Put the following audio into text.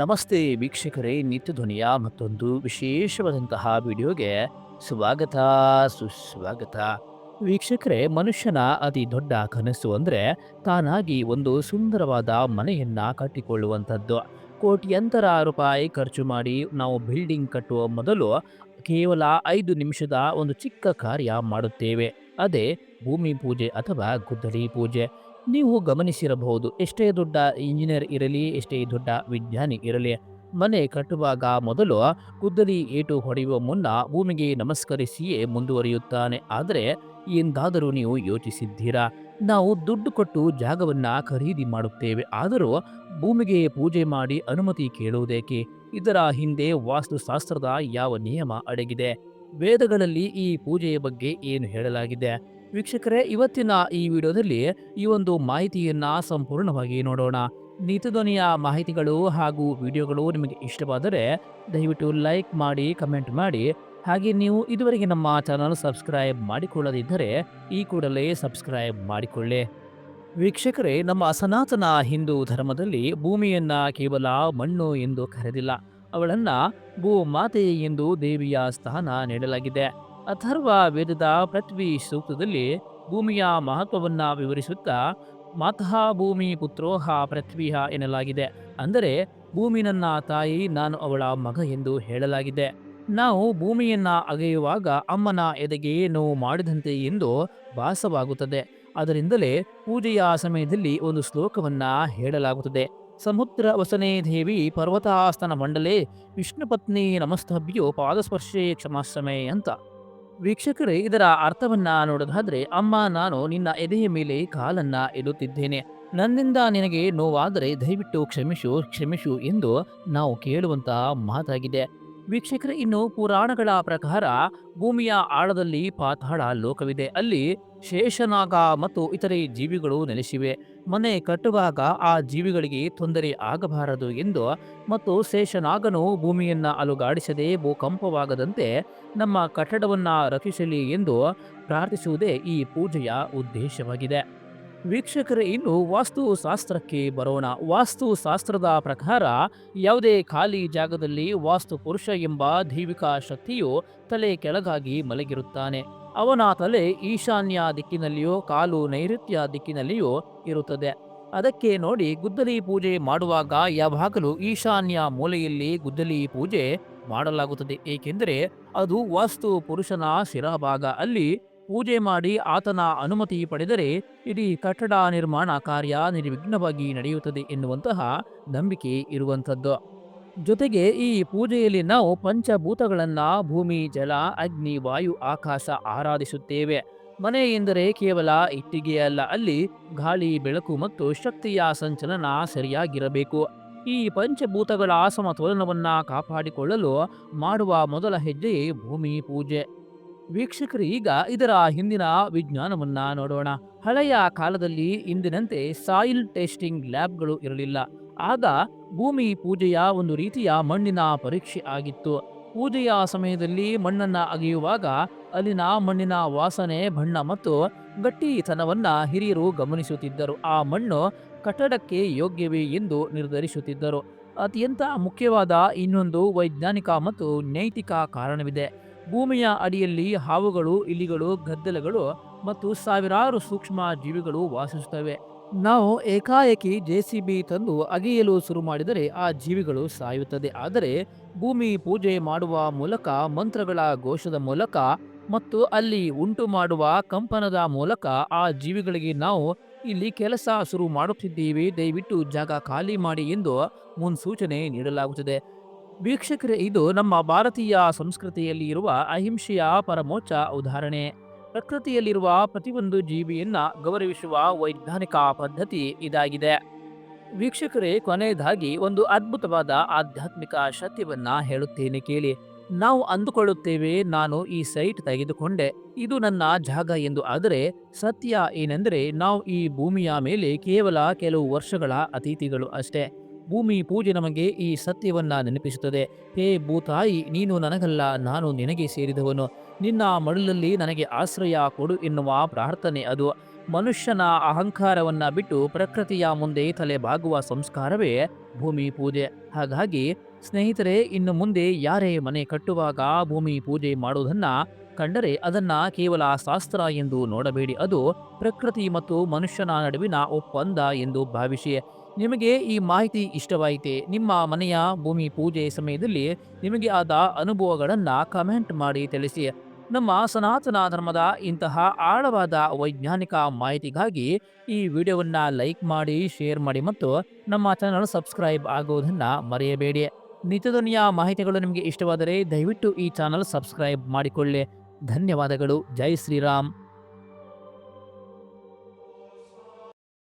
ನಮಸ್ತೆ ವೀಕ್ಷಕರೇ, ನಿತ್ಯ ಧ್ವನಿಯ ಮತ್ತೊಂದು ವಿಶೇಷವಾದಂತಹ ವಿಡಿಯೋಗೆ ಸ್ವಾಗತ ಸುಸ್ವಾಗತ. ವೀಕ್ಷಕರೇ, ಮನುಷ್ಯನ ಅತಿ ದೊಡ್ಡ ಕನಸು ಅಂದರೆ ತಾನಾಗಿ ಒಂದು ಸುಂದರವಾದ ಮನೆಯನ್ನು ಕಟ್ಟಿಕೊಳ್ಳುವಂಥದ್ದು. ಕೋಟ್ಯಂತರ ರೂಪಾಯಿ ಖರ್ಚು ಮಾಡಿ ನಾವು ಬಿಲ್ಡಿಂಗ್ ಕಟ್ಟುವ ಮೊದಲು ಕೇವಲ ಐದು ನಿಮಿಷದ ಒಂದು ಚಿಕ್ಕ ಕಾರ್ಯ ಮಾಡುತ್ತೇವೆ. ಅದೇ ಭೂಮಿ ಪೂಜೆ ಅಥವಾ ಗುದ್ದಲಿ ಪೂಜೆ. ನೀವು ಗಮನಿಸಿರಬಹುದು, ಎಷ್ಟೇ ದೊಡ್ಡ ಇಂಜಿನಿಯರ್ ಇರಲಿ, ಎಷ್ಟೇ ದೊಡ್ಡ ವಿಜ್ಞಾನಿ ಇರಲಿ, ಮನೆ ಕಟ್ಟುವಾಗ ಮೊದಲು ಗುದ್ದಲಿ ಏಟು ಹೊಡೆಯುವ ಮುನ್ನ ಭೂಮಿಗೆ ನಮಸ್ಕರಿಸಿಯೇ ಮುಂದುವರಿಯುತ್ತಾನೆ. ಆದರೆ, ಎಂದಾದರೂ ನೀವು ಯೋಚಿಸಿದ್ದೀರಾ? ನಾವು ದುಡ್ಡು ಕೊಟ್ಟು ಜಾಗವನ್ನು ಖರೀದಿ ಮಾಡುತ್ತೇವೆ. ಆದರೂ ಭೂಮಿಗೆ ಪೂಜೆ ಮಾಡಿ ಅನುಮತಿ ಕೇಳುವುದೇಕೆ? ಇದರ ಹಿಂದೆ ವಾಸ್ತುಶಾಸ್ತ್ರದ ಯಾವ ನಿಯಮ ಅಡಗಿದೆ? ವೇದಗಳಲ್ಲಿ ಈ ಪೂಜೆಯ ಬಗ್ಗೆ ಏನು ಹೇಳಲಾಗಿದೆ? ವೀಕ್ಷಕರೇ, ಇವತ್ತಿನ ಈ ವಿಡಿಯೋದಲ್ಲಿ ಈ ಒಂದು ಮಾಹಿತಿಯನ್ನ ಸಂಪೂರ್ಣವಾಗಿ ನೋಡೋಣ. ನೀತಿಧ್ವನಿಯ ಮಾಹಿತಿಗಳು ಹಾಗೂ ವಿಡಿಯೋಗಳು ನಿಮಗೆ ಇಷ್ಟವಾದರೆ ದಯವಿಟ್ಟು ಲೈಕ್ ಮಾಡಿ, ಕಮೆಂಟ್ ಮಾಡಿ. ಹಾಗೆ ನೀವು ಇದುವರೆಗೆ ನಮ್ಮ ಚಾನಲ್ ಸಬ್ಸ್ಕ್ರೈಬ್ ಮಾಡಿಕೊಳ್ಳದಿದ್ದರೆ ಈ ಕೂಡಲೇ ಸಬ್ಸ್ಕ್ರೈಬ್ ಮಾಡಿಕೊಳ್ಳಿ. ವೀಕ್ಷಕರೇ, ನಮ್ಮ ಸನಾತನ ಹಿಂದೂ ಧರ್ಮದಲ್ಲಿ ಭೂಮಿಯನ್ನ ಕೇವಲ ಮಣ್ಣು ಎಂದು ಕರೆದಿಲ್ಲ. ಅವಳನ್ನ ಭೂ ಮಾತೆ ಎಂದು ದೇವಿಯ ಸ್ಥಾನ ನೀಡಲಾಗಿದೆ. ಅಥರ್ವ ವೇದದ ಪೃಥ್ವಿ ಸೂಕ್ತದಲ್ಲಿ ಭೂಮಿಯ ಮಹತ್ವವನ್ನು ವಿವರಿಸುತ್ತಾ, ಮಾತಃ ಭೂಮಿ ಪುತ್ರೋಹ ಪೃಥ್ವಿಹ ಎನ್ನಲಾಗಿದೆ. ಅಂದರೆ ಭೂಮಿ ನನ್ನ ತಾಯಿ ನಾನು ಅವಳ ಮಗ ಎಂದು ಹೇಳಲಾಗಿದೆ. ನಾವು ಭೂಮಿಯನ್ನ ಅಗೆಯುವಾಗ ಅಮ್ಮನ ಎದೆಗೆ ನೋವು ಮಾಡಿದಂತೆ ಎಂದು ಭಾಸವಾಗುತ್ತದೆ. ಅದರಿಂದಲೇ ಪೂಜೆಯ ಸಮಯದಲ್ಲಿ ಒಂದು ಶ್ಲೋಕವನ್ನ ಹೇಳಲಾಗುತ್ತದೆ. ಸಮುದ್ರ ವಸನೆ ದೇವಿ ಪರ್ವತಾಸ್ತನ ಮಂಡಲೆ ವಿಷ್ಣುಪತ್ನಿ ನಮಸ್ತಭ್ಯೋ ಪಾದಸ್ಪರ್ಶೆ ಕ್ಷಮಾಶ್ರಮೆ ಅಂತ. ವೀಕ್ಷಕರೇ, ಇದರ ಅರ್ಥವನ್ನ ನೋಡೋದಾದ್ರೆ, ಅಮ್ಮ, ನಾನು ನಿನ್ನ ಎದೆಯ ಮೇಲೆ ಕಾಲನ್ನ ಇಡುತ್ತಿದ್ದೇನೆ. ನನ್ನಿಂದ ನಿನಗೆ ನೋವಾದರೆ ದಯವಿಟ್ಟು ಕ್ಷಮಿಸು ಕ್ಷಮಿಸು ಎಂದು ನಾವು ಕೇಳುವಂತಹ ಮಾತಾಗಿದೆ. ವೀಕ್ಷಕರೇ, ಇನ್ನು ಪುರಾಣಗಳ ಪ್ರಕಾರ ಭೂಮಿಯ ಆಳದಲ್ಲಿ ಪಾತಾಳ ಲೋಕವಿದೆ. ಅಲ್ಲಿ ಶೇಷನಾಗ ಮತ್ತು ಇತರೆ ಜೀವಿಗಳು ನೆಲೆಸಿವೆ. ಮನೆ ಕಟ್ಟುವಾಗ ಆ ಜೀವಿಗಳಿಗೆ ತೊಂದರೆ ಆಗಬಾರದು ಎಂದು ಮತ್ತು ಶೇಷನಾಗನು ಭೂಮಿಯನ್ನು ಅಲುಗಾಡಿಸದೆ ಭೂಕಂಪವಾಗದಂತೆ ನಮ್ಮ ಕಟ್ಟಡವನ್ನು ರಕ್ಷಿಸಲಿ ಎಂದು ಪ್ರಾರ್ಥಿಸುವುದೇ ಈ ಪೂಜೆಯ ಉದ್ದೇಶವಾಗಿದೆ. ವೀಕ್ಷಕರೇ, ಇನ್ನು ವಾಸ್ತುಶಾಸ್ತ್ರಕ್ಕೆ ಬರೋಣ. ವಾಸ್ತುಶಾಸ್ತ್ರದ ಪ್ರಕಾರ, ಯಾವುದೇ ಖಾಲಿ ಜಾಗದಲ್ಲಿ ವಾಸ್ತು ಪುರುಷ ಎಂಬ ದೈವಿಕ ಶಕ್ತಿಯು ತಲೆ ಕೆಳಗಾಗಿ ಮಲಗಿರುತ್ತಾನೆ. ಅವನ ತಲೆ ಈಶಾನ್ಯ ದಿಕ್ಕಿನಲ್ಲಿಯೋ, ಕಾಲು ನೈಋತ್ಯ ದಿಕ್ಕಿನಲ್ಲಿಯೋ ಇರುತ್ತದೆ. ಅದಕ್ಕೆ ನೋಡಿ, ಗುದ್ದಲಿ ಪೂಜೆ ಮಾಡುವಾಗ ಯಾವಾಗಲೂ ಈಶಾನ್ಯ ಮೂಲೆಯಲ್ಲಿ ಗುದ್ದಲಿ ಪೂಜೆ ಮಾಡಲಾಗುತ್ತದೆ. ಏಕೆಂದರೆ, ಅದು ವಾಸ್ತು ಪುರುಷನ ಶಿರಭಾಗ. ಅಲ್ಲಿ ಪೂಜೆ ಮಾಡಿ ಆತನ ಅನುಮತಿ ಪಡೆದರೆ ಇಡೀ ಕಟ್ಟಡ ನಿರ್ಮಾಣ ಕಾರ್ಯ ನಿರ್ವಿಘ್ನವಾಗಿ ನಡೆಯುತ್ತದೆ ಎನ್ನುವಂತಹ ನಂಬಿಕೆ ಇರುವಂಥದ್ದು. ಜೊತೆಗೆ ಈ ಪೂಜೆಯಲ್ಲಿ ನಾವು ಪಂಚಭೂತಗಳನ್ನು ಭೂಮಿ, ಜಲ, ಅಗ್ನಿ, ವಾಯು, ಆಕಾಶ ಆರಾಧಿಸುತ್ತೇವೆ. ಮನೆ ಎಂದರೆ ಕೇವಲ ಇಟ್ಟಿಗೆಯಲ್ಲ ಅಲ್ಲಿ ಗಾಳಿ, ಬೆಳಕು ಮತ್ತು ಶಕ್ತಿಯ ಸಂಚಲನ ಸರಿಯಾಗಿರಬೇಕು. ಈ ಪಂಚಭೂತಗಳ ಸಮತೋಲನವನ್ನು ಕಾಪಾಡಿಕೊಳ್ಳಲು ಮಾಡುವ ಮೊದಲ ಹೆಜ್ಜೆಯೇ ಭೂಮಿ ಪೂಜೆ. ವೀಕ್ಷಕರು, ಈಗ ಇದರ ಹಿಂದಿನ ವಿಜ್ಞಾನವನ್ನ ನೋಡೋಣ. ಹಳೆಯ ಕಾಲದಲ್ಲಿ ಇಂದಿನಂತೆ ಸಾಯಿಲ್ ಟೆಸ್ಟಿಂಗ್ ಲ್ಯಾಬ್ಗಳು ಇರಲಿಲ್ಲ. ಆಗ ಭೂಮಿ ಪೂಜೆಯ ಒಂದು ರೀತಿಯ ಮಣ್ಣಿನ ಪರೀಕ್ಷೆ ಆಗಿತ್ತು. ಪೂಜೆಯ ಸಮಯದಲ್ಲಿ ಮಣ್ಣನ್ನ ಅಗೆಯುವಾಗ ಅಲ್ಲಿನ ಮಣ್ಣಿನ ವಾಸನೆ, ಬಣ್ಣ ಮತ್ತು ಗಟ್ಟಿತನವನ್ನ ಹಿರಿಯರು ಗಮನಿಸುತ್ತಿದ್ದರು. ಆ ಮಣ್ಣು ಕಟ್ಟಡಕ್ಕೆ ಯೋಗ್ಯವೇ ಎಂದು ನಿರ್ಧರಿಸುತ್ತಿದ್ದರು. ಅತ್ಯಂತ ಮುಖ್ಯವಾದ ಇನ್ನೊಂದು ವೈಜ್ಞಾನಿಕ ಮತ್ತು ನೈತಿಕ ಕಾರಣವಿದೆ. ಭೂಮಿಯ ಅಡಿಯಲ್ಲಿ ಹಾವುಗಳು, ಇಲಿಗಳು, ಗದ್ದಲಗಳು ಮತ್ತು ಸಾವಿರಾರು ಸೂಕ್ಷ್ಮ ಜೀವಿಗಳು ವಾಸಿಸುತ್ತವೆ. ನಾವು ಏಕಾಏಕಿ ಜೆಸಿಬಿ ತಂದು ಅಗೆಯಲು ಶುರು ಮಾಡಿದರೆ ಆ ಜೀವಿಗಳು ಸಾಯುತ್ತದೆ. ಆದರೆ ಭೂಮಿ ಪೂಜೆ ಮಾಡುವ ಮೂಲಕ, ಮಂತ್ರಗಳ ಘೋಷದ ಮೂಲಕ ಮತ್ತು ಅಲ್ಲಿ ಉಂಟು ಮಾಡುವ ಕಂಪನದ ಮೂಲಕ ಆ ಜೀವಿಗಳಿಗೆ ನಾವು ಇಲ್ಲಿ ಕೆಲಸ ಶುರು ಮಾಡುತ್ತಿದ್ದೀವಿ. ದಯವಿಟ್ಟು ಜಾಗ ಖಾಲಿ ಮಾಡಿ ಎಂದು ಮುನ್ಸೂಚನೆ ನೀಡಲಾಗುತ್ತದೆ. ವೀಕ್ಷಕರೇ, ಇದು ನಮ್ಮ ಭಾರತೀಯ ಸಂಸ್ಕೃತಿಯಲ್ಲಿ ಇರುವ ಅಹಿಂಸೆಯ ಪರಮೋಚ್ಚ ಉದಾಹರಣೆ. ಪ್ರಕೃತಿಯಲ್ಲಿರುವ ಪ್ರತಿಯೊಂದು ಜೀವಿಯನ್ನ ಗೌರವಿಸುವ ವೈಜ್ಞಾನಿಕ ಪದ್ಧತಿ ಇದಾಗಿದೆ. ವೀಕ್ಷಕರೇ, ಕೊನೆಯದಾಗಿ ಒಂದು ಅದ್ಭುತವಾದ ಆಧ್ಯಾತ್ಮಿಕ ಸತ್ಯವನ್ನ ಹೇಳುತ್ತೇನೆ ಕೇಳಿ. ನಾವು ಅಂದುಕೊಳ್ಳುತ್ತೇವೆ, ನಾನು ಈ ಸೈಟ್ ತೆಗೆದುಕೊಂಡೆ. ಇದು ನನ್ನ ಜಾಗ ಎಂದು ಆದರೆ, ಸತ್ಯ ಏನೆಂದರೆ, ನಾವು ಈ ಭೂಮಿಯ ಮೇಲೆ ಕೇವಲ ಕೆಲವು ವರ್ಷಗಳ ಅತಿಥಿಗಳು ಅಷ್ಟೇ. ಭೂಮಿ ಪೂಜೆ ನಮಗೆ ಈ ಸತ್ಯವನ್ನ ನೆನಪಿಸುತ್ತದೆ. ಹೇ ಭೂತಾಯಿ, ನೀನು ನನಗಲ್ಲ, ನಾನು ನಿನಗೆ ಸೇರಿದವನು. ನಿನ್ನ ಮಡಲಲ್ಲಿ ನನಗೆ ಆಶ್ರಯ ಕೊಡು ಎನ್ನುವ ಪ್ರಾರ್ಥನೆ ಅದು. ಮನುಷ್ಯನ ಅಹಂಕಾರವನ್ನ ಬಿಟ್ಟು ಪ್ರಕೃತಿಯ ಮುಂದೆ ತಲೆ ಬಾಗುವ ಸಂಸ್ಕಾರವೇ ಭೂಮಿ ಪೂಜೆ. ಹಾಗಾಗಿ ಸ್ನೇಹಿತರೆ, ಇನ್ನು ಮುಂದೆ ಯಾರೇ ಮನೆ ಕಟ್ಟುವಾಗ ಭೂಮಿ ಪೂಜೆ ಮಾಡುವುದನ್ನ ಕಂಡರೆ ಅದನ್ನ ಕೇವಲ ಶಾಸ್ತ್ರ ಎಂದು ನೋಡಬೇಡಿ. ಅದು ಪ್ರಕೃತಿ ಮತ್ತು ಮನುಷ್ಯನ ನಡುವಿನ ಒಪ್ಪಂದ ಎಂದು ಭಾವಿಸಿ. ನಿಮಗೆ ಈ ಮಾಹಿತಿ ಇಷ್ಟವಾಯಿತೆ, ನಿಮ್ಮ ಮನೆಯ ಭೂಮಿ ಪೂಜೆ ಸಮಯದಲ್ಲಿ ನಿಮಗೆ ಆದ ಅನುಭವಗಳನ್ನು ಕಮೆಂಟ್ ಮಾಡಿ ತಿಳಿಸಿ. ನಮ್ಮ ಸನಾತನ ಧರ್ಮದ ಇಂತಹ ಆಳವಾದ ವೈಜ್ಞಾನಿಕ ಮಾಹಿತಿಗಾಗಿ ಈ ವಿಡಿಯೋವನ್ನು ಲೈಕ್ ಮಾಡಿ, ಶೇರ್ ಮಾಡಿ ಮತ್ತು ನಮ್ಮ ಚಾನಲ್ ಸಬ್ಸ್ಕ್ರೈಬ್ ಆಗುವುದನ್ನು ಮರೆಯಬೇಡಿ. ನಿತ್ಯದನಿಯ ಮಾಹಿತಿಗಳು ನಿಮಗೆ ಇಷ್ಟವಾದರೆ ದಯವಿಟ್ಟು ಈ ಚಾನಲ್ ಸಬ್ಸ್ಕ್ರೈಬ್ ಮಾಡಿಕೊಳ್ಳಿ. ಧನ್ಯವಾದಗಳು. ಜೈ ಶ್ರೀರಾಮ್.